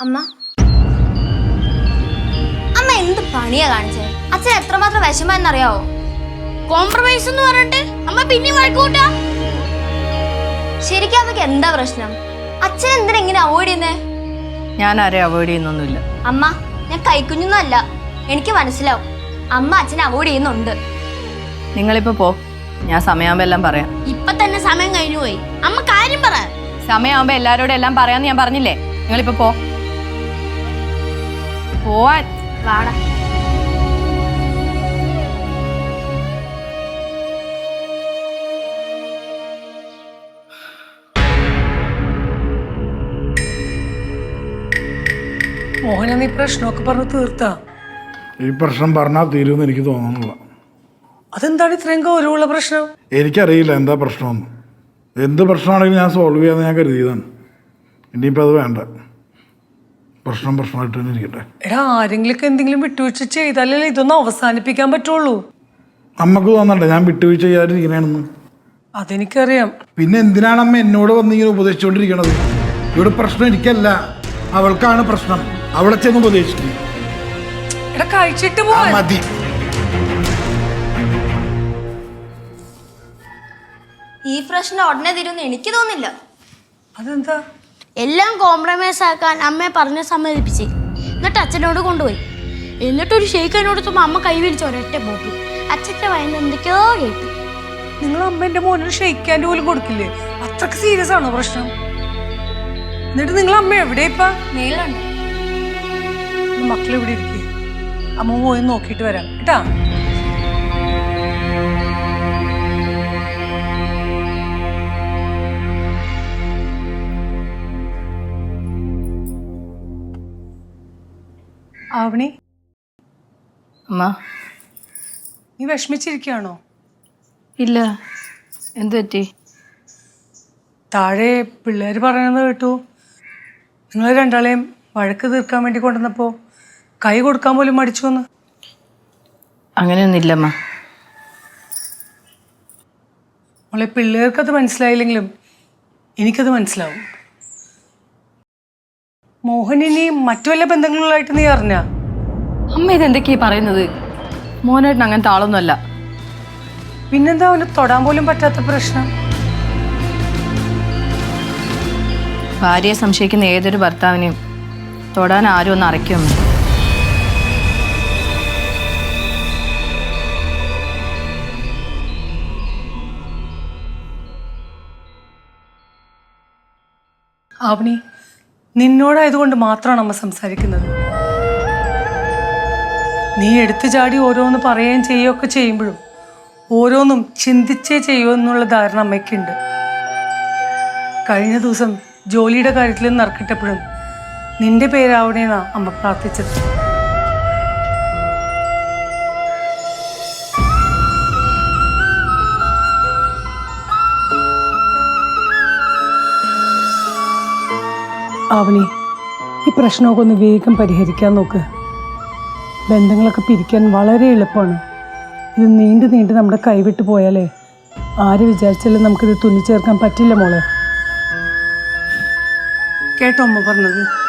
അമ്മ. അമ്മ എന്ത് പണിയാ കാണിച്ചേ? അച്ഛൻ എത്രമാത്രം വിഷമെന്നറിയാവോ കോംപ്രമൈസ് എന്ന് പറഞ്ഞിട്ട് അമ്മ പിന്നെ വഴക്കൂട്ടാ ശരിക്കും അമ്മയ്ക്ക് എന്താ പ്രശ്നം? അച്ഛൻ എന്തിനാ ഇങ്ങനെ അവോയ്ഡ് ചെയ്യുന്നേ? ഞാൻ ആരെ അവോയ്ഡ് ചെയ്യുന്നൊന്നുമില്ല. അമ്മ ഞാൻ കൈക്കുഞ്ഞൊന്നും എനിക്ക് മനസ്സിലാവും. അമ്മ അച്ഛനെ അവോയ്ഡ് ചെയ്യുന്നുണ്ട്. നിങ്ങളിപ്പോ പോ. ഞാൻ സമയമാകുമ്പോൾ എല്ലാം പറയാം. ഇപ്പൊ തന്നെ സമയം കഴിഞ്ഞു പോയി അമ്മ കാര്യം പറ. സമയമാകുമ്പോൾ എല്ലാരോടും എല്ലാം പറയാന്ന് ഞാൻ പറഞ്ഞില്ലേ? നിങ്ങളിപ്പോ പോ. പോവാൻ വാടാ. മോഹന നീ പ്രശ്നമൊക്കെ പറഞ്ഞ് തീർത്താ? ഈ പ്രശ്നം പറഞ്ഞാൽ തീരുമെന്ന് എനിക്ക് തോന്നുന്നില്ല. അതെന്താണ് ഇത്രയും ഗൗരവമുള്ള പ്രശ്നം? എനിക്കറിയില്ല എന്താ പ്രശ്നമെന്ന്. എന്ത് പ്രശ്നമാണെങ്കിലും ഞാൻ സോൾവ് ചെയ്യാമെന്ന് ഞാൻ കരുതിയതാണ്. ഇനിയിപ്പോൾ അത് വേണ്ട. പ്രശ്നം പ്രശ്നമായിട്ട് തന്നെ ഇരിക്കട്ടെ. എടാ ആരെങ്കിലും എന്തെങ്കിലും വിട്ടുവീഴ്ച ചെയ്താലല്ലേ ഇതൊന്നും അവസാനിപ്പിക്കാൻ പറ്റുള്ളൂ? നമുക്ക് തോന്നണ്ടേ ഞാൻ വിട്ടുവീഴ്ച ചെയ്യാതിരിക്കണേന്ന്? അതെനിക്കറിയാം. പിന്നെ എന്തിനാണ് അമ്മ എന്നോട് വന്നിങ്ങനെ ഉപദേശിച്ചുകൊണ്ടിരിക്കണത് ഇവിടെ പ്രശ്നം എനിക്കല്ല. അവൾക്കാണ് പ്രശ്നം. അവളെ ചെന്ന് ഉപദേശിക്കും. എടാ കഴിച്ചിട്ട് ആ പോവാൻ മതി. ഈ പ്രശ്നം ഉടനെ തീരുമെന്ന് എനിക്ക് തോന്നില്ല. അതെന്താ? എല്ലാം കോംപ്രമൈസ് ആക്കാൻ അമ്മയെ പറഞ്ഞ് സമ്മതിപ്പിച്ച്. എന്നിട്ട് അച്ഛനോട് കൊണ്ടുപോയി. എന്നിട്ടൊരു ഒരു എന്നോട് എത്തുമ്പോൾ അമ്മ കൈവരിച്ച ഒരൊറ്റ ബോട്ടിൽ അച്ഛന്റെ വയന്ന് എന്തൊക്കെയോ കേട്ടു. നിങ്ങൾ അമ്മേന്റെ മോനെ ഷെയ്ക്കാന്റെ പോലും കൊടുക്കില്ലേ? അത്രയ്ക്ക് സീരിയസ് ആണോ പ്രശ്നം? എന്നിട്ട് നിങ്ങൾ അമ്മ എവിടെ ഇപ്പാ? മേലുണ്ട്. മക്കൾ ഇവിടെ ഇരിക്കുക അമ്മ പോയി നോക്കിയിട്ട് വരാം. കേട്ടാ? ആവണി? അമ്മ. നീ വിഷമിച്ചിരിക്കുകയാണോ? ഇല്ല. എന്ത് പറ്റി? താഴെ പിള്ളേർ പറയുന്നത് കേട്ടു. നിങ്ങൾ രണ്ടാളെയും വഴക്ക് തീർക്കാൻ വേണ്ടി കൊണ്ടുവന്നപ്പോൾ കൈ കൊടുക്കാൻ പോലും മടിച്ചു എന്ന് അങ്ങനെയൊന്നുമില്ലമ്മ നമ്മളെ പിള്ളേർക്കത് മനസ്സിലായില്ലെങ്കിലും എനിക്കത് മനസ്സിലാവും. മോഹൻ ഇനി മറ്റു വല്ല ബന്ധങ്ങളിലായിട്ട് നീ അറിഞ്ഞ? അമ്മ ഇതെന്തൊക്കെയാ പറയുന്നത്? മോനായിട്ട് അങ്ങനത്തെ ആളൊന്നുമല്ല. പിന്നെന്താ അവന് തൊടാൻ പോലും പറ്റാത്ത പ്രശ്നം? ഭാര്യയെ സംശയിക്കുന്ന ഏതൊരു ഭർത്താവിനെയും തൊടാൻ ആരും ഒന്ന് അറയ്ക്കുമോ ആവണി നിന്നോടായതുകൊണ്ട് മാത്രമാണ് അമ്മ സംസാരിക്കുന്നത്. നീ എടുത്തു ചാടി ഓരോന്ന് പറയുകയും ചെയ്യുകയൊക്കെ ചെയ്യുമ്പോഴും ഓരോന്നും ചിന്തിച്ചേ ചെയ്യൂ എന്നുള്ള ധാരണ അമ്മയ്ക്കുണ്ട്. കഴിഞ്ഞ ദിവസം ജോലിയുടെ കാര്യത്തിൽ നറുക്കിട്ടപ്പോഴും നിന്റെ പേരാവണേന്നാ അമ്മ പ്രാർത്ഥിച്ചത്. ആവണി ഈ പ്രശ്നമൊക്കെ ഒന്ന് വേഗം പരിഹരിക്കാൻ നോക്ക്. ബന്ധങ്ങളൊക്കെ പിരിക്കാൻ വളരെ എളുപ്പമാണ്. ഇത് നീണ്ടു നീണ്ട് നമ്മുടെ കൈവിട്ട് പോയാലേ ആര് വിചാരിച്ചാലും നമുക്കിത് തുന്നിച്ചേർക്കാൻ പറ്റില്ല മോളെ. കേട്ടോ അമ്മ പറഞ്ഞത്.